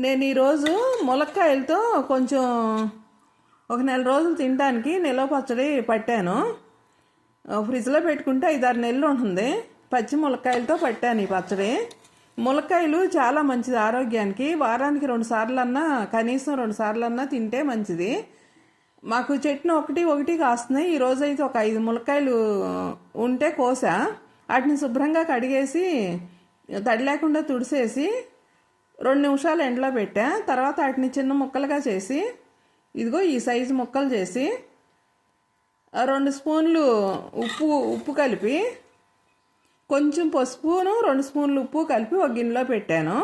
నేను ఈరోజు ములక్కాయలతో కొంచెం ఒక నెల రోజులు తినడానికి నిల్వ పచ్చడి పట్టాను. ఫ్రిడ్జ్లో పెట్టుకుంటే ఐదారు నెలలు ఉంటుంది. పచ్చి ములక్కాయలతో పట్టాను ఈ పచ్చడి. ములక్కాయలు చాలా మంచిది ఆరోగ్యానికి. వారానికి రెండు సార్లన్నా కనీసం రెండు సార్లన్నా తింటే మంచిది. మాకు చెట్టును ఒకటి ఒకటి కాస్తున్నాయి. ఈ రోజు అయితే ఒక ఐదు ములక్కాయలు ఉంటే కోసా. వాటిని శుభ్రంగా కడిగేసి తడి లేకుండా తుడిసేసి రెండు నిమిషాలు ఎండలో పెట్టా. తర్వాత వాటిని చిన్న ముక్కలుగా చేసి ఇదిగో ఈ సైజు ముక్కలు చేసి రెండు స్పూన్లు ఉప్పు ఉప్పు కలిపి కొంచెం పసుపును రెండు స్పూన్లు ఉప్పు కలిపి ఒక గిన్నెలో పెట్టాను.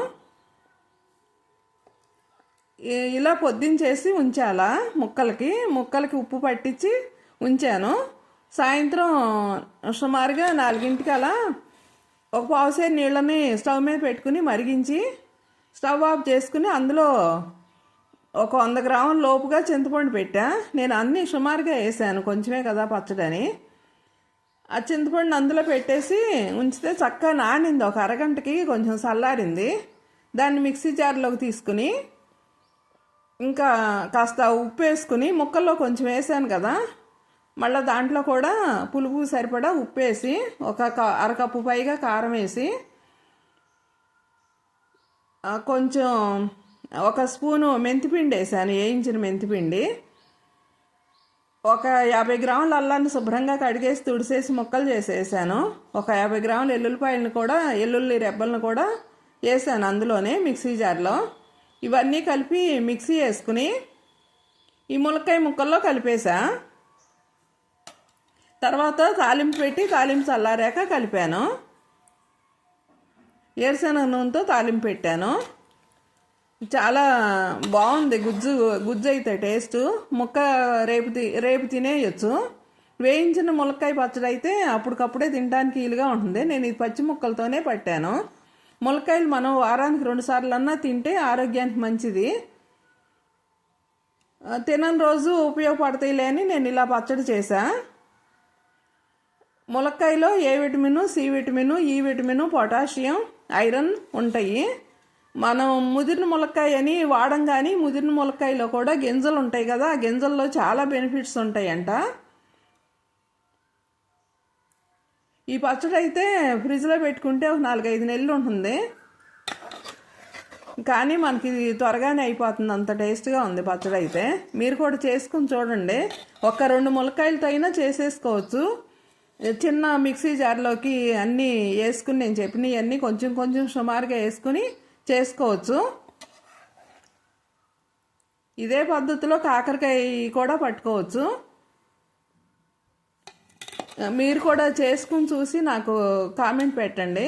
ఇలా పొద్దుంచేసి ఉంచాలా ముక్కలకి. ముక్కలకి ఉప్పు పట్టించి ఉంచాను. సాయంత్రం సుమారుగా నాలుగింటికి అలా ఒక పావుసేరు నీళ్ళని స్టవ్ మీద పెట్టుకుని మరిగించి స్టవ్ ఆఫ్ చేసుకుని అందులో ఒక వంద గ్రాముల లోపుగా చింతపండు పెట్టా. నేను అన్నీ సుమారుగా వేసాను కొంచెమే కదా పచ్చడని. ఆ చింతపండు అందులో పెట్టేసి ఉంచితే చక్కగా నానింది. ఒక అరగంటకి కొంచెం చల్లారింది. దాన్ని మిక్సీ జార్లోకి తీసుకుని ఇంకా కాస్త ఉప్పు వేసుకుని ముక్కల్లో కొంచెం వేసాను కదా. మళ్ళీ దాంట్లో కూడా పులుపు సరిపడా ఉప్పు వేసి ఒక క- అరకప్పు పైగా కారం వేసి కొంచెం ఒక స్పూను మెంతిపిండి వేసాను వేయించిన మెంతిపిండి. ఒక యాభై గ్రాముల అల్లాన్ని శుభ్రంగా కడిగేసి తుడిసేసి ముక్కలు చేసేసాను. ఒక యాభై గ్రాముల ఎల్లుల్లిపాయలను కూడా ఎల్లుల్లి రెబ్బలను కూడా వేసాను అందులోనే మిక్సీ జార్లో. ఇవన్నీ కలిపి మిక్సీ వేసుకుని ఈ ములక్కాయ ముక్కల్లో కలిపేసా. తర్వాత తాలింపు పెట్టి తాలింపు చల్లారాక కలిపాను. ఏరుశనగ నూనెతో తాలింపు పెట్టాను. చాలా బాగుంది గుజ్జు గుజ్జు అయితే టేస్ట్. ముక్క రేపు తి- రేపు తినేయచ్చు. వేయించిన ములక్కాయ పచ్చడి అయితే అప్పటికప్పుడే తినడానికి వీలుగా ఉంటుంది. నేను ఇది పచ్చి ముక్కలతోనే పట్టాను. ములక్కాయలు మనం వారానికి రెండుసార్లు అన్నా తింటే ఆరోగ్యానికి మంచిది. తినని రోజు ఉపయోగపడతాయిలే అని నేను ఇలా పచ్చడి చేశా. ములక్కాయలో A vitamin C vitamin E vitamin potassium iron ఉంటాయి. మనం ముదిరిన ములక్కాయ అని వాడం కానీ ముదిరిన ములక్కాయలో కూడా గింజలు ఉంటాయి కదా ఆ గింజల్లో చాలా బెనిఫిట్స్ ఉంటాయంట. ఈ పచ్చడి అయితే ఫ్రిడ్జ్లో పెట్టుకుంటే ఒక నాలుగైదు నెలలు ఉంటుంది. కానీ మనకి ఇది త్వరగానే అయిపోతుంది అంత టేస్ట్గా ఉంది పచ్చడి అయితే. మీరు కూడా చేసుకుని చూడండి. ఒక రెండు ములక్కాయలతో అయినా చేసేసుకోవచ్చు. చిన్న మిక్సీ జార్లోకి అన్నీ వేసుకుని నేను చెప్పినవి అన్నీ కొంచెం కొంచెం సుమారుగా వేసుకుని చేసుకోవచ్చు. ఇదే పద్ధతిలో కాకరకాయ కూడా పట్టుకోవచ్చు. మీరు కూడా చేసుకుని చూసి నాకు కామెంట్ పెట్టండి.